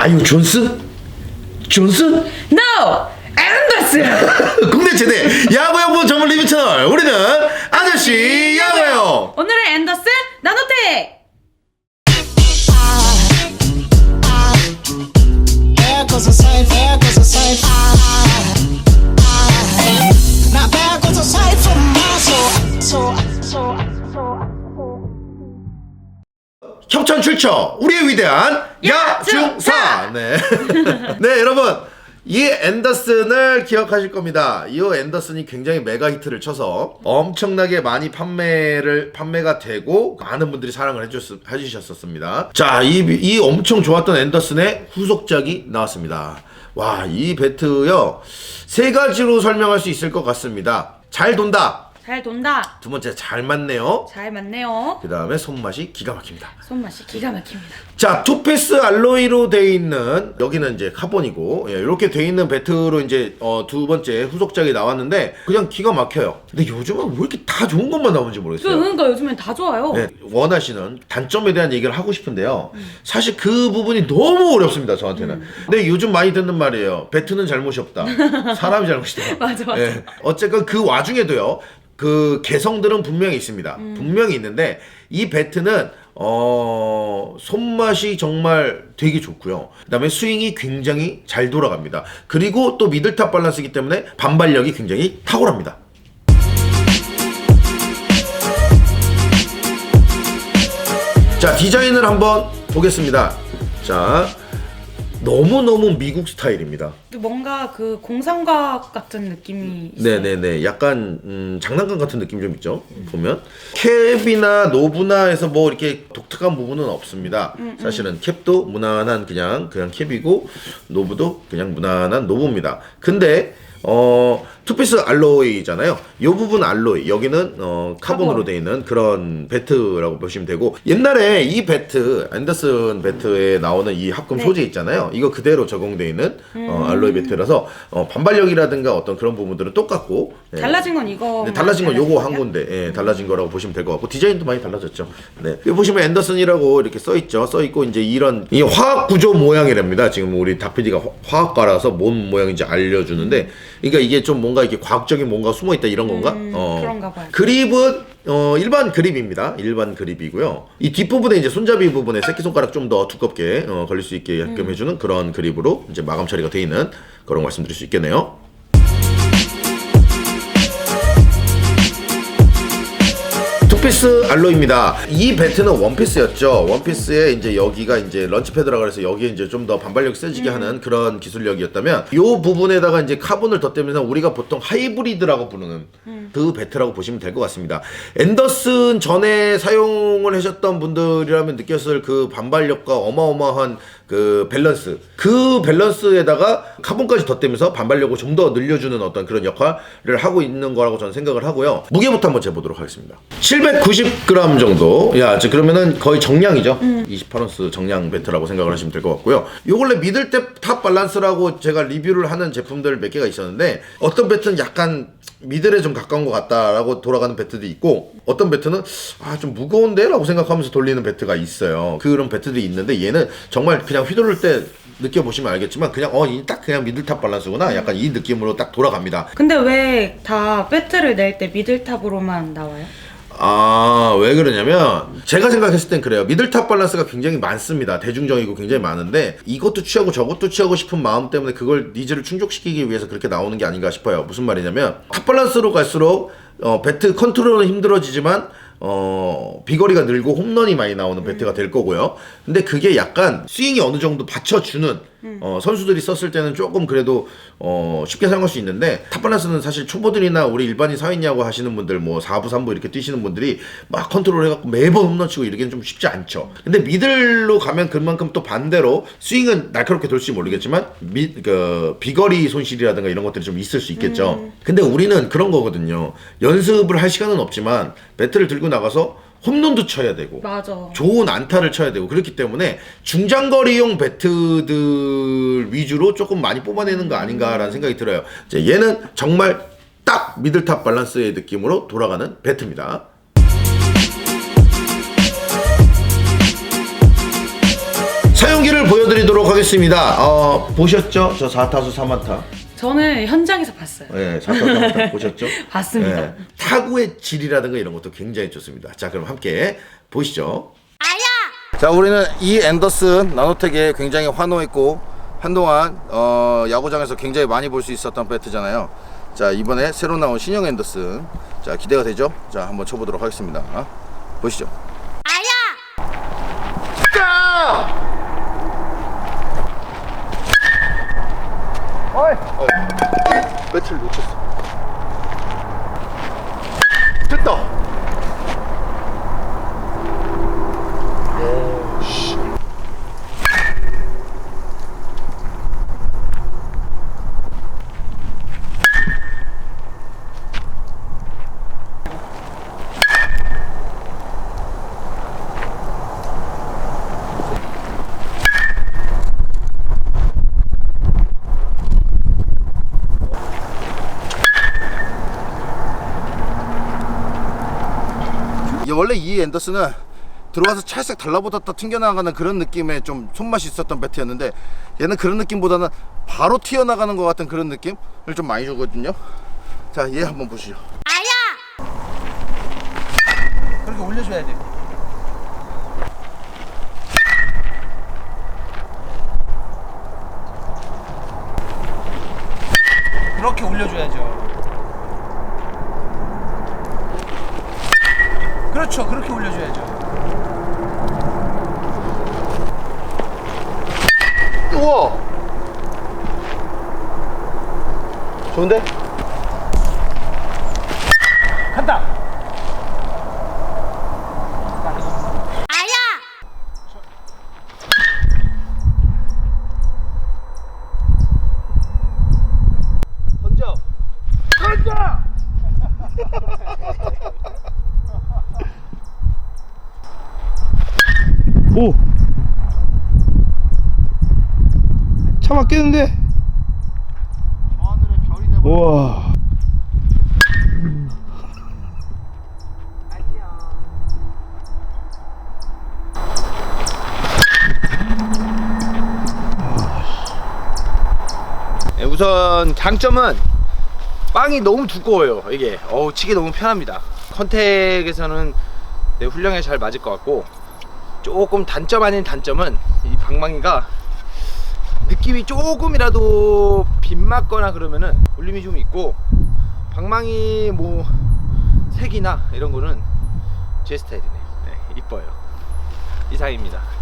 아유 존슨? 존슨? No! 앤더슨! 국내 최대 야구 연구 전문 리뷰 채널 우리는 아저씨 야구예요. 오늘의 앤더슨 나노텍! Goes goes. Ah, ah. Goes sight 협찬 출처 우리의 위대한 야중사 네. 네 여러분 이 앤더슨을 기억하실 겁니다. 이 앤더슨이 굉장히 메가 히트를 쳐서 엄청나게 많이 판매를 판매가 되고 많은 분들이 사랑을 해줬, 해주셨었습니다. 자, 이, 이 엄청 좋았던 앤더슨의 후속작이 나왔습니다. 와, 이 배트요 세 가지로 설명할 수 있을 것 같습니다. 잘 돈다. 잘 돈다. 두 번째 잘 맞네요. 잘 맞네요. 그 다음에 손맛이 기가 막힙니다. 손맛이 기가 막힙니다. 자, 투피스 알로이로 돼 있는 여기는 이제 카본이고 예, 이렇게 돼 있는 배트로 이제 어, 두 번째 후속작이 나왔는데 그냥 기가 막혀요. 근데 요즘은 왜 이렇게 다 좋은 것만 나오는지 모르겠어요. 그러니까 요즘엔 다 좋아요. 네, 원하시는 단점에 대한 얘기를 하고 싶은데요. 사실 그 부분이 너무 어렵습니다, 저한테는. 근데 요즘 많이 듣는 말이에요. 배트는 잘못이 없다. 사람이 잘못이다. 맞아, 맞아. 예, 어쨌건 그 와중에도요. 그 개성들은 분명히 있습니다. 음. 분명히 있는데 이 배트는 어 손맛이 정말 되게 좋고요. 그다음에 스윙이 굉장히 잘 돌아갑니다. 그리고 또 미들탑 밸런스이기 때문에 반발력이 굉장히 탁월합니다. 자 디자인을 한번 보겠습니다. 자 너무너무 미국 스타일입니다. 뭔가 그 공상과학 같은 느낌이 있어요. 네네네. 약간 음, 장난감 같은 느낌 좀 있죠. 보면 캡이나 노브나에서 뭐 이렇게 독특한 부분은 없습니다. 사실은 캡도 무난한 그냥 그냥 캡이고 노브도 그냥 무난한 노브입니다. 근데 어 투피스 알로이잖아요. 요 부분 알로이 여기는 어 카본으로 카본. 돼 있는 그런 배트라고 보시면 되고 옛날에 이 배트 앤더슨 배트에 나오는 이 합금 네. 소재 있잖아요. 이거 그대로 적용돼 있는 어, 알로이 배트라서 어, 반발력이라든가 어떤 그런 부분들은 똑같고 네. 달라진 건 이거. 네, 달라진 건 요거 한 군데 예, 달라진 거라고 보시면 될 것 같고 디자인도 많이 달라졌죠. 네. 여기 보시면 앤더슨이라고 이렇게 써 있죠. 써 있고 이제 이런 이 화학 구조 모양이랍니다. 지금 우리 다피디가 화학과라서 뭔 모양인지 알려주는데, 그러니까 이게 좀 뭔가 이렇게 과학적인 뭔가 숨어 있다 이런 건가? 어. 그런가 봐요. 그립은 어, 일반 그립입니다. 일반 그립이고요. 이 뒷부분에 이제 손잡이 부분에 새끼손가락 좀 더 두껍게 어, 걸릴 수 있게 음. 끔 해주는 그런 그립으로 이제 마감 처리가 되어 있는 그런 거 말씀드릴 수 있겠네요. 투피스 알로이입니다. 이 배트는 원피스였죠. 원피스에 이제 여기가 이제 런치패드라고 해서 여기에 이제 좀 더 반발력 세지게 하는 그런 기술력이었다면 이 부분에다가 이제 카본을 덧대면서 우리가 보통 하이브리드라고 부르는 그 배트라고 보시면 될 것 같습니다. 앤더슨 전에 사용을 하셨던 분들이라면 느꼈을 그 반발력과 어마어마한 그 밸런스. 그 밸런스에다가 카본까지 덧대면서 반발력을 좀 더 늘려주는 어떤 그런 역할을 하고 있는 거라고 저는 생각을 하고요. 무게부터 한번 재보도록 하겠습니다. 790g 정도. 야저 그러면은 거의 정량이죠? 28온스 정량 배트라고 생각을 하시면 될 것 같고요. 요 원래 미들탭 탑 밸런스라고 제가 리뷰를 하는 제품들 몇 개가 있었는데 어떤 배트는 약간 미들에 좀 가까운 것 같다라고 돌아가는 배트도 있고 어떤 배트는 아 좀 무거운데? 라고 생각하면서 돌리는 배트가 있어요 그런 배트들이 있는데 얘는 정말 그냥 휘두를 때 느껴보시면 알겠지만 그냥 어이딱 그냥 미들탑 밸런스구나 약간 이 느낌으로 딱 돌아갑니다 근데 왜 다 배트를 낼 때 미들탑으로만 나와요? 아, 왜 그러냐면, 제가 생각했을 땐 그래요. 미들탑 밸런스가 굉장히 많습니다. 대중적이고 굉장히 많은데, 이것도 취하고 저것도 취하고 싶은 마음 때문에 그걸 니즈를 충족시키기 위해서 그렇게 나오는 게 아닌가 싶어요. 무슨 말이냐면, 탑 밸런스로 갈수록, 어, 배트 컨트롤은 힘들어지지만, 어, 비거리가 늘고 홈런이 많이 나오는 배트가 될 거고요. 근데 그게 약간 스윙이 어느 정도 받쳐주는 어, 선수들이 썼을 때는 조금 그래도 어, 쉽게 사용할 수 있는데 탑밸런스는 사실 초보들이나 우리 일반인 사회냐고 하시는 분들 뭐 4부 3부 이렇게 뛰시는 분들이 막 컨트롤 해갖고 매번 홈런 치고 이러기는 좀 쉽지 않죠. 근데 미들로 가면 그만큼 또 반대로 스윙은 날카롭게 돌지 모르겠지만 미, 그 비거리 손실이라든가 이런 것들이 좀 있을 수 있겠죠. 근데 우리는 그런 거거든요. 연습을 할 시간은 없지만 배트를 들고 나가서 홈런도 쳐야 되고 맞아. 좋은 안타를 쳐야 되고 그렇기 때문에 중장거리용 배트들 위주로 조금 많이 뽑아내는 거 아닌가라는 생각이 들어요. 이제 얘는 정말 딱 미들탑 밸런스의 느낌으로 돌아가는 배트입니다. 사용기를 보여드리도록 하겠습니다. 어, 보셨죠? 저 4타수 3안타. 저는 현장에서 봤어요. 네, 4타수 3안타 보셨죠? 봤습니다. 네, 타구의 질이라든가 이런 것도 굉장히 좋습니다. 자, 그럼 함께 보시죠. 자, 우리는 이 앤더슨 나노텍에 굉장히 환호했고 한동안 어, 야구장에서 굉장히 많이 볼 수 있었던 배트잖아요. 자, 이번에 새로 나온 신형 앤더슨. 자, 기대가 되죠? 자, 한번 쳐보도록 하겠습니다. 보시죠. 아야! 어이! 배트를 놓쳤어. 됐다! 이 원래 이 앤더슨은 들어와서 찰싹 달라붙었다 튕겨나가는 그런 느낌의 좀 손맛이 있었던 배트였는데 얘는 그런 느낌보다는 바로 튀어나가는 것 같은 그런 느낌을 좀 많이 주거든요. 자, 얘 한번 보시죠. 그렇게 올려줘야 돼. 그렇게 올려줘야죠. 그렇죠. 그렇게 올려줘야죠. 우와! 좋은데? 간다. 던져. 던져. 오! 차 막겠는데? 하늘의 별이 되고 우와. 네, 우선 장점은 빵이 너무 두꺼워요. 이게 어우 치기 너무 편합니다. 컨택에서는 네, 훌륭하게 잘 맞을 것 같고 조금 단점 아닌 단점은 이 방망이가 느낌이 조금이라도 빗 맞거나 그러면은 울림이 좀 있고 방망이 뭐 색이나 이런 거는 제 스타일이네요. 네, 이뻐요. 이상입니다.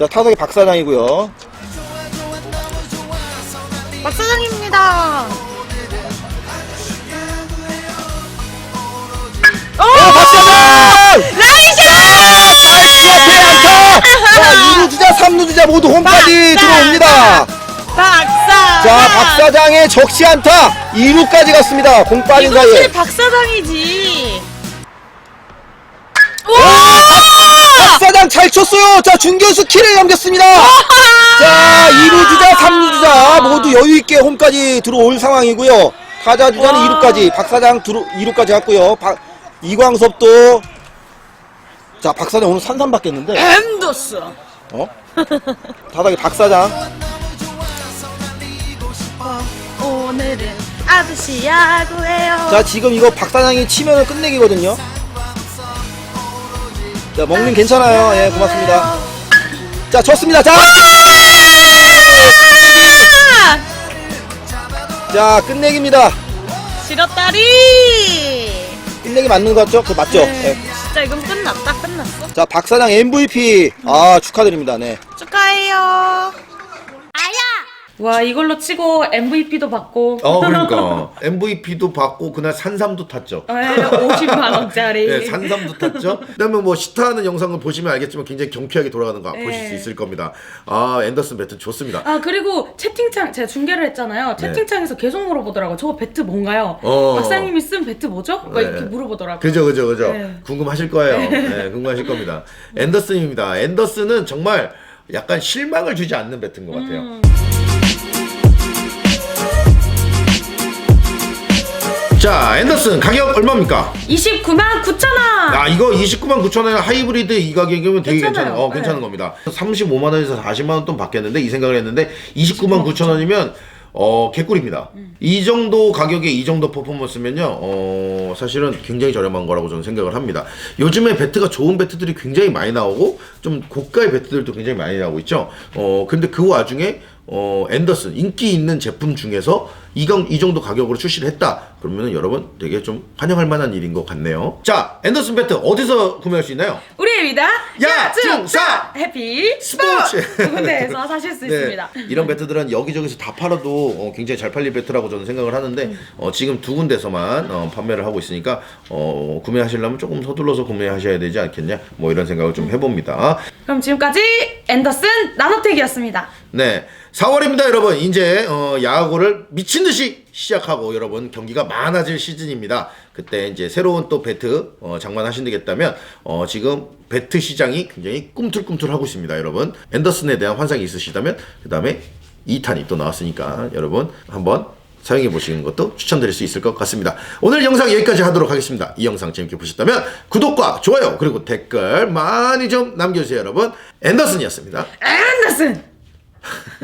자, 타석이 박사장이고요. 박 사장입니다. 어, 박사장! 앞에 안타! 자, 2루 주자, 3루 주자 모두 홈까지 박사장! 들어옵니다. 박사. 자, 박사장의 적시 안타! 2루까지 갔습니다. 공 빠진 사이에. 이것이 박 사장이지. 박 사장 잘 쳤어요. 자, 중견수 키를 넘겼습니다. 자, 2루 주자, 3루 주자 모두 여유 있게 홈까지 들어올 상황이고요. 타자 주자는 와. 2루까지, 박사장 들어 2루까지 갔고요. 박, 이광섭도 자, 박사장 오늘 산산 받겠는데. 엠도스. 어? 타닥이 박사장. 오늘은 아저씨 야구해요. 자, 지금 이거 박사장이 치면은 끝내기거든요. 자, 먹는 괜찮아요. 예, 고맙습니다. 자, 좋습니다. 자! 자, 끝내기입니다. 지렸다리. 끝내기 맞는 거 같죠? 그 맞죠? 네, 예. 진짜 이건 끝났다 끝났어. 자, 박사장 MVP. 아, 축하드립니다. 네. 축하해요. 와 이걸로 치고 MVP도 받고. 어 그러니까 MVP도 받고 그날 산삼도 탔죠. 네, 50만 원짜리. 네, 산삼도 탔죠. 그다음에 뭐 시타하는 영상을 보시면 알겠지만 굉장히 경쾌하게 돌아가는 거 네. 보실 수 있을 겁니다. 아 앤더슨 배트 좋습니다. 아 그리고 채팅창 제가 중계를 했잖아요. 채팅창에서 계속 물어보더라고. 저거 배트 뭔가요? 네. 어. 박사님이 쓴 배트 뭐죠? 막 네. 이렇게 물어보더라고. 그죠 그죠 그죠. 네. 궁금하실 거예요. 네, 궁금하실 겁니다. 앤더슨입니다. 앤더슨은 정말 약간 실망을 주지 않는 배트인 것 같아요. 음. 자 앤더슨 가격 얼마입니까? 29만 9천 원. 아 이거 29만 9천 원에 하이브리드 이 가격이면 되게 괜찮아요. 괜찮은 어 괜찮은 네. 겁니다. 35만 원에서 40만 원 돈 받겠는데 이 생각을 했는데 29만 9천 원이면 어 개꿀입니다. 음. 이 정도 가격에 이 정도 퍼포먼스면요 어 사실은 굉장히 저렴한 거라고 저는 생각을 합니다. 요즘에 배트가 좋은 배트들이 굉장히 많이 나오고 좀 고가의 배트들도 굉장히 많이 나오고 있죠. 어 근데 그 와중에 어 앤더슨 인기 있는 제품 중에서 이강 이 정도 가격으로 출시를 했다. 그러면은 여러분 되게 좀 환영할 만한 일인 것 같네요. 자 앤더슨 배트 어디서 구매할 수 있나요? 우리의 미다 야중사! 해피 스포츠! 두 군데에서 사실 수 있습니다. 네, 이런 배트들은 여기저기서 다 팔아도 어, 굉장히 잘 팔릴 배트라고 저는 생각을 하는데 음. 어, 지금 두 군데서만 어, 판매를 하고 있으니까 어, 구매하시려면 조금 서둘러서 구매하셔야 되지 않겠냐 뭐 이런 생각을 좀 해봅니다. 그럼 지금까지 앤더슨 나노텍이었습니다. 네. 4월입니다, 여러분. 이제 어, 야구를 미친 듯이 시작하고 여러분 경기가 많아질 시즌입니다. 그때 이제 새로운 또 배트 어, 장만하신다겠다면 어, 지금 배트 시장이 굉장히 꿈틀꿈틀하고 있습니다, 여러분. 앤더슨에 대한 환상이 있으시다면 그 다음에 2탄이 또 나왔으니까 여러분 한번 사용해 보시는 것도 추천드릴 수 있을 것 같습니다. 오늘 영상 여기까지 하도록 하겠습니다. 이 영상 재밌게 보셨다면 구독과 좋아요 그리고 댓글 많이 좀 남겨주세요, 여러분. 앤더슨이었습니다. 앤더슨